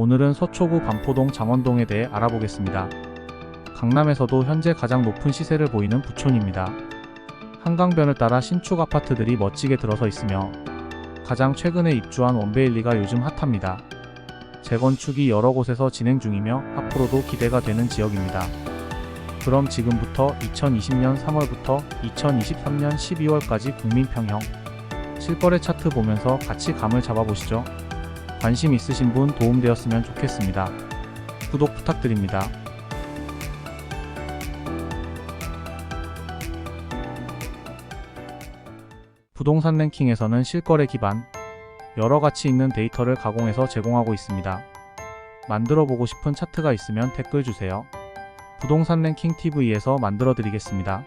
오늘은 서초구 반포동 장원동에 대해 알아보겠습니다. 강남에서도 현재 가장 높은 시세를 보이는 부촌입니다. 한강변을 따라 신축 아파트들이 멋지게 들어서 있으며 가장 최근에 입주한 원베일리가 요즘 핫합니다. 재건축이 여러 곳에서 진행 중이며 앞으로도 기대가 되는 지역입니다. 그럼 지금부터 2020년 3월부터 2023년 12월까지 국민평형 실거래 차트 보면서 같이 감을 잡아보시죠. 관심 있으신 분 도움되었으면 좋겠습니다. 구독 부탁드립니다. 부동산 랭킹에서는 실거래 기반 여러 가치 있는 데이터를 가공해서 제공하고 있습니다. 만들어 보고 싶은 차트가 있으면 댓글 주세요. 부동산 랭킹 TV에서 만들어 드리겠습니다.